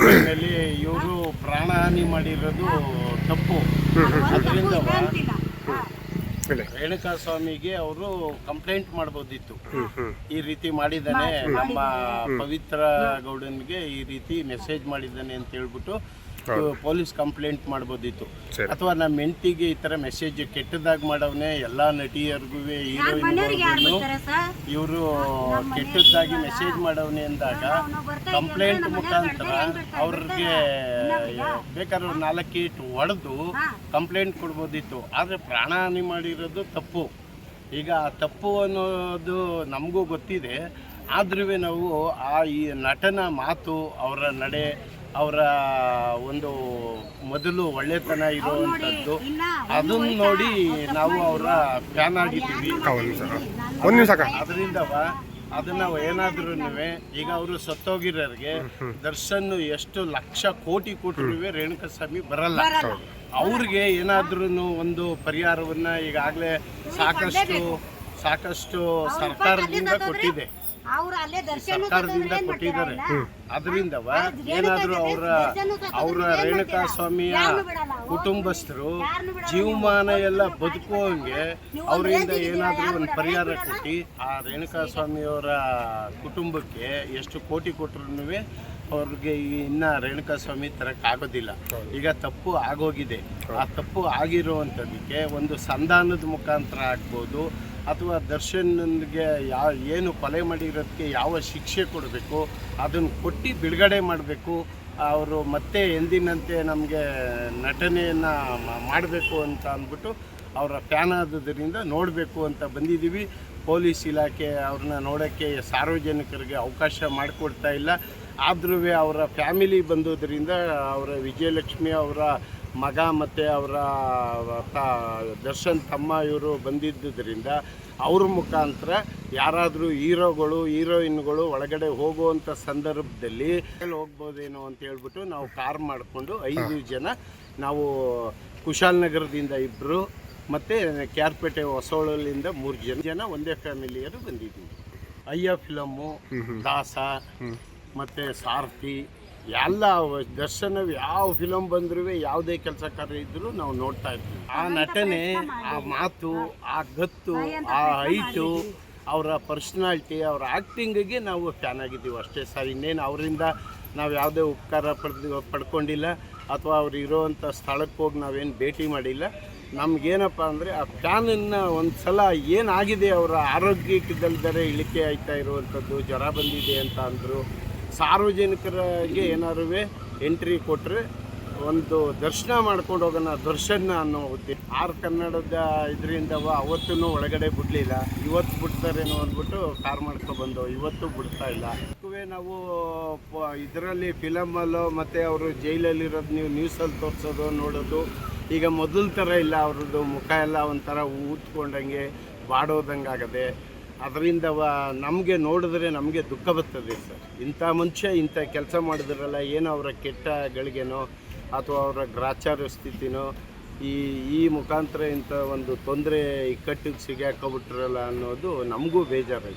ಟೈಮಲ್ಲಿ ಇವರು ಪ್ರಾಣಹಾನಿ ಮಾಡಿರೋದು ತಪ್ಪು. ಅದರಿಂದ ರೇಣುಕಾ ಸ್ವಾಮಿಗೆ ಅವರು ಕಂಪ್ಲೇಂಟ್ ಮಾಡಬಹುದಿತ್ತು ಈ ರೀತಿ ಮಾಡಿದ್ದಾನೆ ನಮ್ಮ ಪವಿತ್ರ ಗೌಡನ್ಗೆ ಈ ರೀತಿ ಮೆಸೇಜ್ ಮಾಡಿದ್ದಾನೆ ಅಂತ ಹೇಳ್ಬಿಟ್ಟು ಪೊಲೀಸ್ ಕಂಪ್ಲೇಂಟ್ ಮಾಡ್ಬೋದಿತ್ತು. ಅಥವಾ ನಮ್ಮ ಮೆಂಟಿಗೆ ಈ ತರ ಮೆಸೇಜ್ ಕೆಟ್ಟದಾಗಿ ಮಾಡವನೇ ಎಲ್ಲಾ ನಟಿಯರ್ಗೂ ಹೀರೋಯಿನ್ ಇವರು ಕೆಟ್ಟದ್ದಾಗಿ ಮೆಸೇಜ್ ಮಾಡವನೇ ಅಂದಾಗ ಕಂಪ್ಲೇಂಟ್ ಮುಖಾಂತರ ಅವ್ರಿಗೆ ಬೇಕಾದ್ರೆ ನಾಲ್ಕು ಇಟ್ಟು ಹೊಡೆದು ಕಂಪ್ಲೇಂಟ್ ಕೊಡ್ಬೋದಿತ್ತು. ಆದರೆ ಪ್ರಾಣಹಾನಿ ಮಾಡಿರೋದು ತಪ್ಪು. ಈಗ ಆ ತಪ್ಪು ಅನ್ನೋದು ನಮಗೂ ಗೊತ್ತಿದೆ. ಆದ್ರೂ ನಾವು ಆ ಈ ನಟನ ಮಾತು ಅವರ ನಡೆ ಅವರ ಒಂದು ಮೊದಲು ಒಳ್ಳೆತನ ಇರುವಂಥದ್ದು ಅದನ್ನ ನೋಡಿ ನಾವು ಅವರ ಫ್ಯಾನ್ ಆಗಿದ್ದೀವಿ. ಅದರಿಂದ ಅದನ್ನ ಏನಾದ್ರೂ ಈಗ ಅವರು ಸತ್ತೋಗಿರೋರಿಗೆ ದರ್ಶನ್ ಎಷ್ಟು ಲಕ್ಷ ಕೋಟಿ ಕೊಟ್ಟರು ರೇಣುಕಸ್ವಾಮಿ ಬರಲ್ಲ. ಅವ್ರಿಗೆ ಏನಾದ್ರೂ ಒಂದು ಪರಿಹಾರವನ್ನ ಈಗಾಗಲೇ ಸಾಕಷ್ಟು ಸಾಕಷ್ಟು ಸರ್ಕಾರದಿಂದ ಕೊಟ್ಟಿದೆ. ಅವ್ರು ಅಲ್ಲೇ ದರ್ಶನ ಸರ್ಕಾರದಿಂದ ಕೊಟ್ಟಿದ್ದಾರೆ. ಅದರಿಂದವ ಏನಾದರೂ ಅವರ ಅವರ ರೇಣುಕಾ ಸ್ವಾಮಿಯ ಕುಟುಂಬಸ್ಥರು ಜೀವಮಾನ ಎಲ್ಲ ಬದುಕುವಂಗೆ ಅವರಿಂದ ಏನಾದರೂ ಒಂದು ಪರಿಹಾರ ಕೊಟ್ಟು ಆ ರೇಣುಕಾ ಸ್ವಾಮಿಯವರ ಕುಟುಂಬಕ್ಕೆ ಎಷ್ಟು ಕೋಟಿ ಕೊಟ್ಟರು ಅವ್ರಿಗೆ ಇನ್ನ ರೇಣುಕಾ ಸ್ವಾಮಿ ತರಕ್ಕಾಗೋದಿಲ್ಲ ಈಗ ತಪ್ಪು ಆಗೋಗಿದೆ. ಆ ತಪ್ಪು ಆಗಿರುವಂಥದಕ್ಕೆ ಒಂದು ಸಂಧಾನದ ಮುಖಾಂತರ ಆಗ್ಬೋದು ಅಥವಾ ದರ್ಶನ್ಗೆ ಯಾವ ಏನು ಕೊಲೆ ಮಾಡಿರೋದಕ್ಕೆ ಯಾವ ಶಿಕ್ಷೆ ಕೊಡಬೇಕು ಅದನ್ನು ಕೊಟ್ಟು ಬಿಡುಗಡೆ ಮಾಡಬೇಕು ಅವರು ಮತ್ತೆ ಎಂದಿನಂತೆ ನಮಗೆ ನಟನೆಯನ್ನು ಮಾಡಬೇಕು ಅಂತ ಅಂದ್ಬಿಟ್ಟು ಅವರ ಫ್ಯಾನ್ ಆದುದರಿಂದ ನೋಡಬೇಕು ಅಂತ ಬಂದಿದ್ದೀವಿ. ಪೊಲೀಸ್ ಇಲಾಖೆ ಅವ್ರನ್ನ ನೋಡೋಕ್ಕೆ ಸಾರ್ವಜನಿಕರಿಗೆ ಅವಕಾಶ ಮಾಡಿಕೊಡ್ತಾ ಇಲ್ಲ. ಆದ್ರೂ ಅವರ ಫ್ಯಾಮಿಲಿ ಬಂದೋದ್ರಿಂದ ಅವರ ವಿಜಯಲಕ್ಷ್ಮಿ ಅವರ ಮಗ ಮತ್ತು ಅವರ ತ- ದರ್ಶನ್ ತಮ್ಮ ಇವರು ಬಂದಿದ್ದರಿಂದ ಅವ್ರ ಮುಖಾಂತರ ಯಾರಾದರೂ ಹೀರೋಗಳು ಹೀರೋಯಿನ್ಗಳು ಒಳಗಡೆ ಹೋಗುವಂಥ ಸಂದರ್ಭದಲ್ಲಿ ಎಲ್ಲಿ ಹೋಗ್ಬೋದೇನೋ ಅಂತ ಹೇಳ್ಬಿಟ್ಟು ನಾವು ಕಾರ್ ಮಾಡಿಕೊಂಡು ಐದು ಜನ ನಾವು ಕುಶಾಲನಗರದಿಂದ ಇಬ್ಬರು ಮತ್ತು ಕ್ಯಾರ್ಪೇಟೆ ಹೊಸೋಳಲಿಂದ ಮೂರು ಜನ ಜನ ಒಂದೇ ಫ್ಯಾಮಿಲಿಯರು ಬಂದಿದ್ದೀವಿ. ಅಯ್ಯ ಫಿಲಮ್ಮು ದಾಸ ಮತ್ತು ಸಾರಥಿ ಎಲ್ಲ ದರ್ಶನ ಯಾವ ಫಿಲಮ್ ಬಂದ್ರೂ ಯಾವುದೇ ಕೆಲಸ ಕಾರ್ಯ ಇದ್ರೂ ನಾವು ನೋಡ್ತಾ ಇರ್ತೀವಿ. ಆ ನಟನೆ ಆ ಮಾತು ಆ ಗತ್ತು ಆ ಹೈಟು ಅವರ ಪರ್ಸ್ನಾಲ್ಟಿ ಅವರ ಆ್ಯಕ್ಟಿಂಗಿಗೆ ನಾವು ಫ್ಯಾನ್ ಆಗಿದ್ದೀವಿ ಅಷ್ಟೇ ಸರ್. ಇನ್ನೇನು ಅವರಿಂದ ನಾವು ಯಾವುದೇ ಉಪಕಾರ ಪಡೆದು ಪಡ್ಕೊಂಡಿಲ್ಲ ಅಥವಾ ಅವ್ರು ಇರೋವಂಥ ಸ್ಥಳಕ್ಕೆ ಹೋಗಿ ನಾವೇನು ಭೇಟಿ ಮಾಡಿಲ್ಲ. ನಮಗೇನಪ್ಪ ಅಂದರೆ ಆ ಫ್ಯಾನನ್ನು ಒಂದು ಸಲ ಏನಾಗಿದೆ ಅವರ ಆರೋಗ್ಯಕ್ಕಿದ್ದಲ್ದರೆ ಇಳಿಕೆ ಆಯ್ತಾ ಇರುವಂಥದ್ದು ಜ್ವರ ಬಂದಿದೆ ಅಂತ ಅಂದರು ಸಾರ್ವಜನಿಕರಿಗೆ ಏನಾರು ಎಂಟ್ರಿ ಕೊಟ್ಟರೆ ಒಂದು ದರ್ಶನ ಮಾಡ್ಕೊಂಡು ಹೋಗೋಣ, ದರ್ಶನ ಅನ್ನೋ ಉದ್ದೇಶ. ಆರು ಕನ್ನಡದ ಇದರಿಂದ ಅವತ್ತೂ ಒಳಗಡೆ ಬಿಡಲಿಲ್ಲ. ಇವತ್ತು ಬಿಡ್ತಾರೇನೋ ಅಂದ್ಬಿಟ್ಟು ಕಾರ್ ಮಾಡ್ಕೊಂಡು ಬಂದು ಇವತ್ತು ಬಿಡ್ತಾ ಇಲ್ಲ. ನಾವು ಇದರಲ್ಲಿ ಫಿಲಮಲ್ಲೋ ಮತ್ತು ಅವರು ಜೈಲಲ್ಲಿರೋದು ನೀವು ನ್ಯೂಸಲ್ಲಿ ತೋರಿಸೋದು, ನೋಡೋದು, ಈಗ ಮೊದಲ ಥರ ಇಲ್ಲ. ಅವ್ರದ್ದು ಮುಖ ಎಲ್ಲ ಒಂಥರ ಊದ್ಕೊಂಡಂಗೆ ಬಾಡೋದಂಗೆ ಅದರಿಂದ ನಮಗೆ ನೋಡಿದ್ರೆ ನಮಗೆ ದುಃಖ ಬರ್ತದೆ ಸರ್. ಇಂಥ ಮನುಷ್ಯ ಇಂಥ ಕೆಲಸ ಮಾಡಿದ್ರಲ್ಲ, ಏನೋ ಅವರ ಕೆಟ್ಟ ಗಳಿಗೆನೋ ಅಥವಾ ಅವರ ಗ್ರಾಚಾರ ಸ್ಥಿತಿನೋ, ಈ ಈ ಮುಖಾಂತರ ಇಂಥ ಒಂದು ತೊಂದರೆ ಇಕ್ಕಟ್ಟಿಗೆ ಸಿಗಾಕೊಬಿಟ್ರಲ್ಲ ಅನ್ನೋದು ನಮಗೂ ಬೇಜಾರಾಯ್ತು.